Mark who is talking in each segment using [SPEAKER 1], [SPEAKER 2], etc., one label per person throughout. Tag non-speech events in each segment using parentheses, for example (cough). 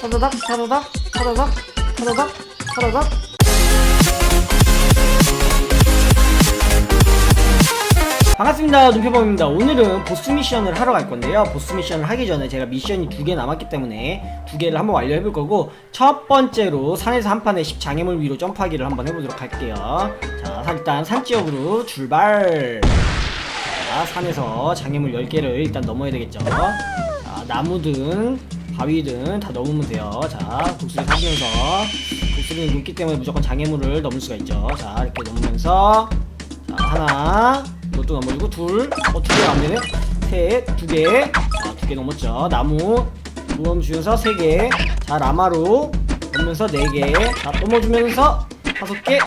[SPEAKER 1] 타다닥 타다닥 타다닥 타다닥 타다닥 반갑습니다. 눈표범입니다. 오늘은 보스 미션을 하러 갈 건데요. 보스 미션을 하기 전에 제가 미션이 두 개 남았기 때문에 두 개를 한번 완료해 볼 거고 첫 번째로 산에서 한 판에 10 장애물 위로 점프하기를 한번 해보도록 할게요. 자 일단 산 지역으로 출발. 자 산에서 장애물 10개를 일단 넘어야 되겠죠? 자 나무든 바위든 다 넘으면 돼요 자 독수리 사귀면서 독수리는 높기 때문에 무조건 장애물을 넘을 수가 있죠 자 이렇게 넘으면서 자 하나 이것도 넘어지고 둘, 어, 두 개가 안 되네. 셋, 두 개. 자, 두개 넘었죠. 나무 넘어주면서 세 개. 자, 라마로 넘으면서 네 개. 자, 넘어주면서 다섯 개.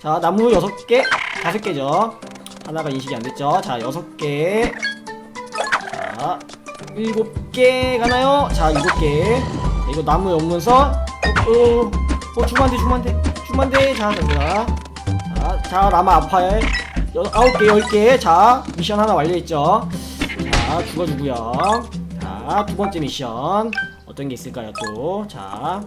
[SPEAKER 1] 자, 나무 여섯 개. 다섯 개죠. 하나가 인식이 안 됐죠. 자, 여섯 개. 자, 일곱 개 가나요? 자, 일곱 개. 자, 이거 나무 넘으면서 어, 어, 어, 주면 안 돼, 주면 안 돼. 주면 안 돼. 자, 자, 자, 자, 라마 아파요. 여, 아홉 개, 열 개. 자, 미션 하나 완료했죠. 자, 죽어주고요. 자, 두 번째 미션. 어떤 게 있을까요, 또? 자,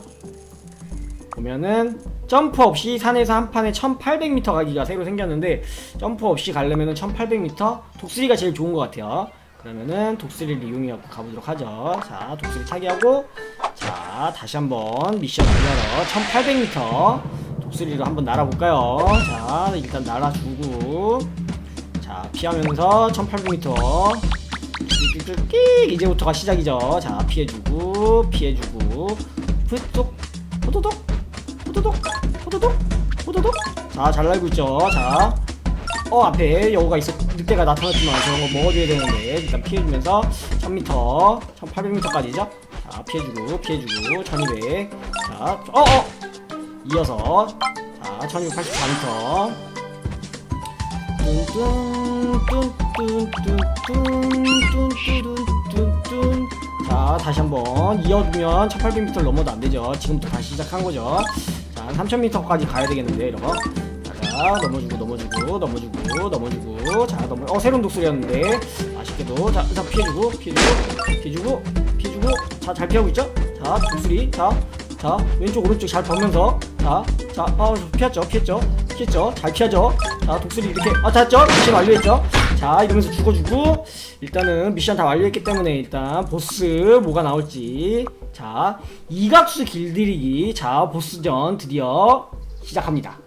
[SPEAKER 1] 보면은, 점프 없이 산에서 한 판에 1800m 가기가 새로 생겼는데, 점프 없이 가려면은 1800m? 독수리가 제일 좋은 것 같아요. 그러면은, 독수리를 이용해 갖고 가보도록 하죠. 자, 독수리 타기하고, 자, 다시 한번 미션 완료하러 1800m. 독수리로 한번 날아볼까요? 자, 일단 날아주고, 자, 피하면서 1800m. 끽 이제부터가 시작이죠. 자, 피해주고, 피해주고, 푸독, 호도독, 호도독, 호도독, 호도독. 자, 잘 날고 있죠. 자, 어 앞에 여우가 있어. 늑대가 나타났지만 저런 거 먹어줘야 되는데 일단 피해주면서 1000m, 1800m까지죠. 자, 피해주고, 피해주고, 1200. 자, 어, 어. 이어서 자 1684m 뚠뚠뚠뚠뚠뚠뚠뚠뚠뚠 자 다시 한번 이어두면 1800m를 넘어도 안되죠. 지금부터 다시 시작한 거죠. 자 3000m까지 가야 되겠는데 이러고 자 넘어주고 넘어주고 넘어주고 넘어주고 자 넘어 어 새로운 독수리였는데. 아쉽게도 자, 자 피해주고 피해주고 피해주고 피해주고. 자 잘 피하고 있죠? 자 독수리 자자 왼쪽 오른쪽 잘 보면서. 자자 어, 피했죠? 피했죠? 피했죠? 잘 피하죠? 자 독수리 이렇게 아 됐죠? 미션 완료했죠? 자 이러면서 죽어주고 일단은 미션 다 완료했기 때문에 일단 보스 뭐가 나올지. 자 이각수 길들이기. 자 보스전 드디어 시작합니다.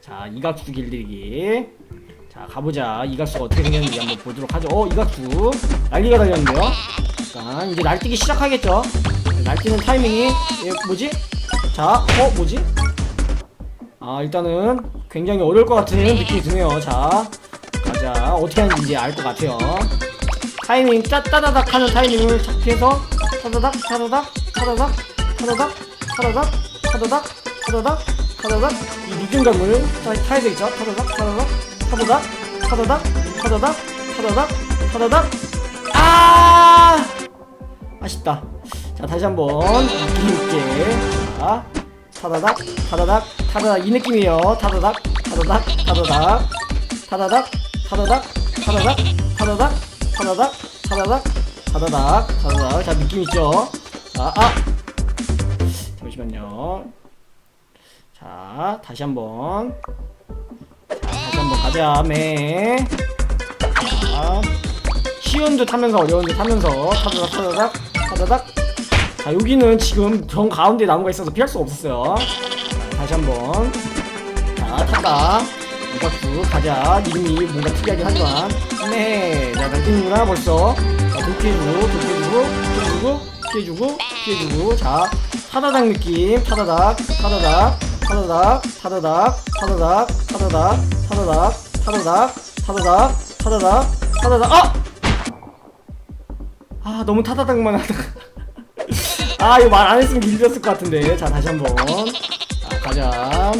[SPEAKER 1] 자 이각수 길들이기 자 가보자 이각수가 어떻게 생겼는지 한번 보도록 하죠 어 이각수 난리가 달렸는데요 잠깐 이제 날뛰기 시작하겠죠 날뛰는 타이밍이 예, 뭐지? 자, 어 뭐지? 아 일단은 굉장히 어려울 것 같은 느낌이 드네요. 자, 가자. 어떻게 하는지 이제 알 것 같아요. 타이밍 따따다닥 하는 타이밍을 착해서 타다닥 타다닥 타다닥 타다닥 타다닥 타다닥 타다닥 타다닥 이 리듬감을 타- 타야 되겠죠? 타다닥 타다닥 타다닥 타다닥 타다닥 타다닥 타다닥 아! 아쉽다. 자 다시 한번 느낌 있게 자 타다닥 타다닥 타다닥. 이 느낌이에요. 타다닥 타다닥 타다닥. 타다닥 타다닥 타다닥 타다닥 타다닥 타다닥 타다닥 타다닥. 자 느낌 있죠? 자 아! 잠시만요. 자 다시 한번 한번 가자 매 자, 쉬운 듯 하면서 어려운 듯 하면서. 타다닥 타다닥 타다닥. 자 여기는 지금 정 가운데 나무가 있어서 피할 수가 없었어요. 자, 다시 한번. 자 탔다. 이박수 가자. 이름이 뭔가 특이하긴 하지만. 네자 날뛰는구나 벌써. 자돌 피해주고 돌 피해주고 피해주고 피해주고 피해주고. 자 타다닥 느낌. 타다닥 타다닥 타다닥 타다닥 타다닥 타다닥 타다닥 타다닥 타다닥 타다닥 타다닥 아! 아 너무 타다닥만 하다가 (laughs) 아 이거 말 안 했으면 밀렸을 것 같은데. 자 다시 한번. 자 가자.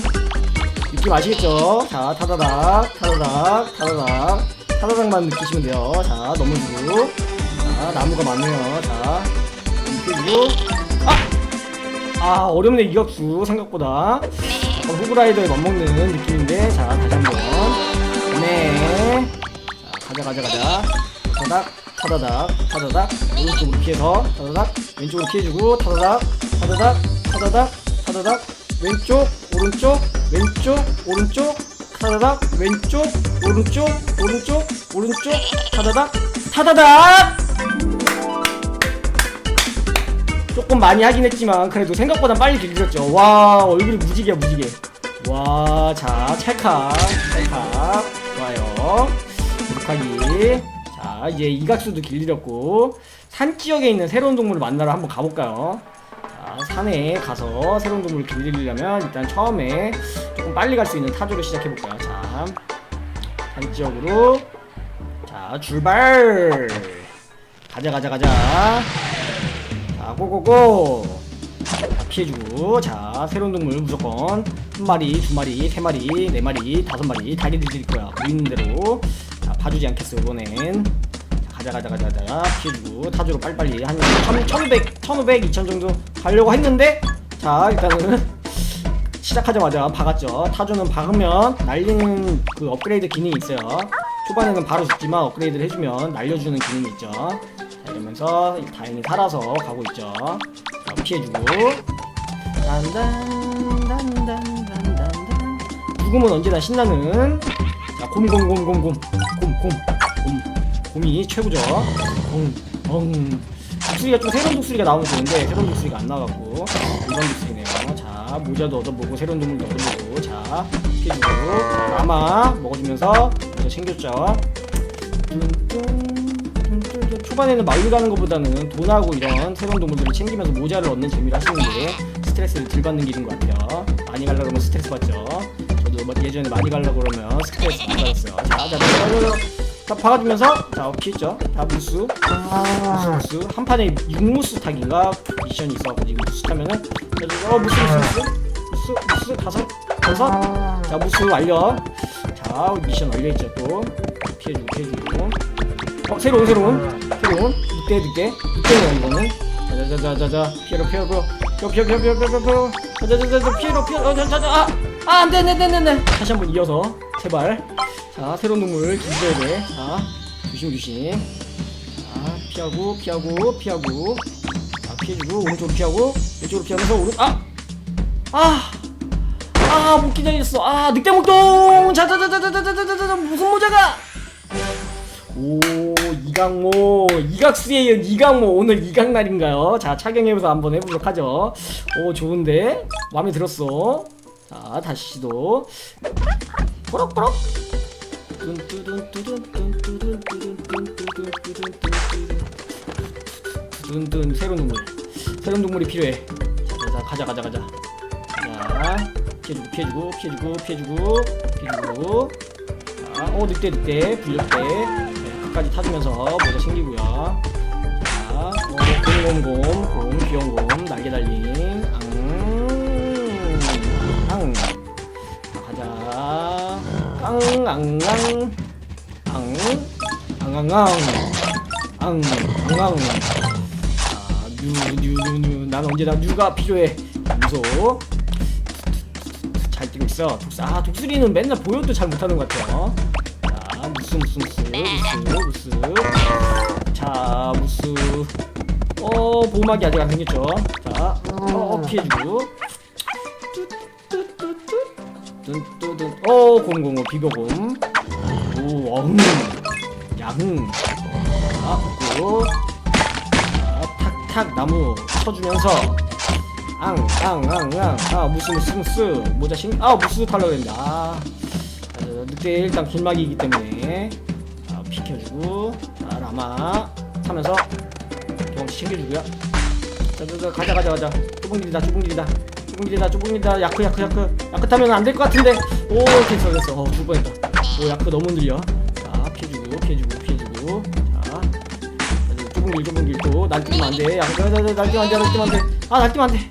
[SPEAKER 1] 느낌 아시겠죠? 자 타다닥 타다닥 타다닥. 타다닥만 느끼시면 돼요. 자 넘어지고. 자 나무가 많네요. 자 느끼고. 아! 아 어렵네 이격수 생각보다 어, 후브라이더에 맞먹는 느낌인데 자 다시 한번. 네 자 가자 가자 가자. 타다닥 타다닥 타다닥. 오른쪽으로 피해서 타다닥 왼쪽으로 피해주고 타다닥 타다닥 타다닥 타다닥. 왼쪽 오른쪽 왼쪽 오른쪽. 타다닥 왼쪽 오른쪽 오른쪽 오른쪽. 타다닥 타다닥 조금 많이 하긴 했지만 그래도 생각보다 빨리 길들였죠. 와 얼굴이 무지개야 무지개. 와자 찰칵 찰칵. 좋아요. 계속하기 자 이제 이각수도 길들였고 산 지역에 있는 새로운 동물을 만나러 한번 가볼까요? 자 산에 가서 새로운 동물을 길들이려면 일단 처음에 조금 빨리 갈 수 있는 타조를 시작해볼까요? 자산 지역으로. 자 출발! 가자 가자 가자 자 고고고. 자, 피해주고. 자 새로운 동물 무조건 한 마리 두 마리 세 마리 네 마리 다섯 마리 다리를 드릴 거야. 보이는 대로. 자 봐주지 않겠어 이번엔. 자, 가자 가자 가자 가자. 피해주고. 타주로 빨리빨리 한 1100, 1500, 2000 정도 가려고 했는데 자 일단은 시작하자마자 박았죠. 타주는 박으면 날리는 그 업그레이드 기능이 있어요. 초반에는 바로 죽지만 업그레이드를 해주면 날려주는 기능이 있죠. 자 이러면서 다행히 살아서 가고 있죠. 자, 피해주고. 단단단단단단단 죽음은 언제나 신나는. 자 곰곰곰곰곰. 곰곰 곰. 곰이 최고죠. 엉엉 독수리가 좀 새로운 독수리가 나오면 좋은데 새로운 독수리가 안 나와갖고 일반 독수리네요. 자 모자도 얻어보고 새로운 동물도 얻어보고. 자 피해주고. 자, 라마 먹어주면서 챙겼죠. 뚠뚠뚠뚠. 초반에는 말로 가는 것보다는 돈하고 이런 새로운 동물들을 챙기면서 모자를 얻는 재미를 하시는 게 스트레스를 덜 받는 길인 것 같아요. 많이 가려고 그러면 스트레스 받죠. 저도 뭐 예전에 많이 가려고 그러면 스트레스 많이 받았어요. 자, 자, 자, 자, 박아주면서 자, 피했죠. 자, 무수, 무수, 무수. 한 판에 6무수 타기인가 미션이 있어가지고 무수 타면은 어, 무수, 무수, 무수, 무수, 무수 다섯, 다섯. 자, 무수 완료. 자, 미션 완료했죠 또. 피해주고, 피해주고. 어 새로운 새로운 새로운 늑대 늑대 늑대네요 이거는 자자자자자자 피해로 피해로 피해로 피해로 피해로 피해로 피해로 자자자자자 피해로 피해로 자자자 아아 안돼 안돼 안돼 안돼 다시 한번 이어서 제발 자 새로운 동물 기다려야 돼자 조심 조심 자 피하고 피하고 피하고 자 피해주고 오른쪽으로 피하고 왼쪽으로 피하면서 오른 아 아 아, 못 기다렸어. 아, 늑대 목동! 자자자자자자자자자 무슨 모자가? 오 이강모. 이각수에 이은 이강모. 오늘 이강날인가요? 자 착용해보서 한번 해보도록 하죠. 오 좋은데? 마음에 들었어? 자 다시 시도. 꼬럭꼬럭 뚠뚠 새로운 동물. 새로운 동물이 필요해. 자, 가자 가자 가자 가자. 피해주고 피해주고 피해주고 피해주고 피해주고. 자, 어 늑대 늑대 불렸대. 끝까지 타주면서 모자 챙기고요. 자 곰곰곰 곰 귀여운 곰 날개 달린. 앙앙. 가자. 깡앙앙. 앙앙앙앙. 앙앙앙. 뉴뉴뉴뉴. 난 언제나 뉴가 필요해. 무서워. 잘 뛰고 있어. 독수, 아 독수리는 맨날 보여도 잘 못하는 것 같아요. 자, 무스, 무스, 무스, 무스. 자, 무스. 어, 보호막이 아직 안 생겼죠. 자, 어, 어 피해주고. 뚠뚠뚠. 어, 공공공 비벼곰. 오, 엉. 양. 자, 고 자, 탁탁 나무 쳐주면서. 앙, 앙, 앙, 앙. 아, 무스, 무스, 무스. 모자 신, 아, 무스 했는데. 아. 자, 늑대 일단 길막이기 때문에. 자, 비켜주고. 자, 라마. 타면서. 경험치 챙겨주고요. 자, 자, 자, 가자, 가자, 가자. 좁은 길이다, 좁은 길이다. 좁은 길이다, 좁은 길이다. 야크, 야크, 야크. 야크 타면 안 될 것 같은데. 오, 됐어, 됐어. 어, 죽을 뻔했다. 오, 야크 너무 느려. 자, 피해주고, 피해주고, 피해주고. 자. 자, 좁은 길, 좁은 길 또. 날뛰면 안 돼. 야, 자, 자, 자, 날뛰면 안 돼, 날뛰면 안 돼. 아, 날뛰면 안 돼.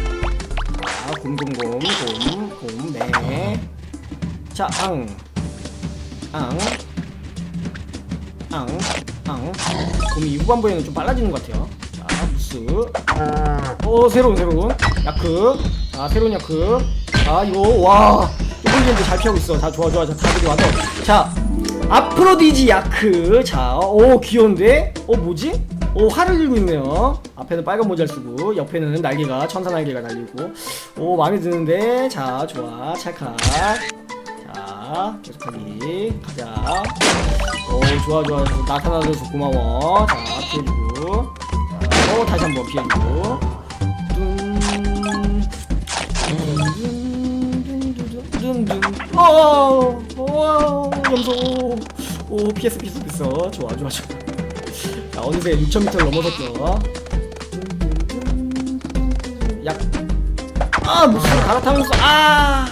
[SPEAKER 1] 곰곰곰 곰곰 네. 자, 앙. 앙. 앙. 앙. 곰이 후반부에는 좀 빨라지는 것 같아요. 자, 무스. 오, 새로운 새로운 야크. 아, 새로운 야크. 아, 이거 와. 이번엔도 잘 피하고 있어. 다 좋아 좋아. 자, 다들이 와서. 자, 아프로디지 야크. 자, 오 귀여운데? 어 뭐지? 오 활을 들고 있네요. 앞에는 빨간 모자를 쓰고 옆에는 날개가 천사 날개가 달리고. 오 마음에 드는데. 자, 좋아. 찰칵. 자, 계속하기. 가자. 오 좋아 좋아. 나타나줘서 고마워. 자, 피해주고. 자, 오 다시 한번 피해주고. 좋아. 자, 어느새 6,000m를 넘어섰죠. 약. 아, 무슨 갈아타면서, 아!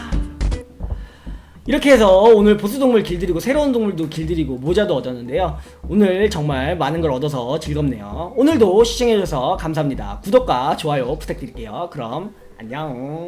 [SPEAKER 1] 이렇게 해서 오늘 보스동물 길들이고 새로운 동물도 길들이고 모자도 얻었는데요. 오늘 정말 많은 걸 얻어서 즐겁네요. 오늘도 시청해주셔서 감사합니다. 구독과 좋아요 부탁드릴게요. 그럼 안녕.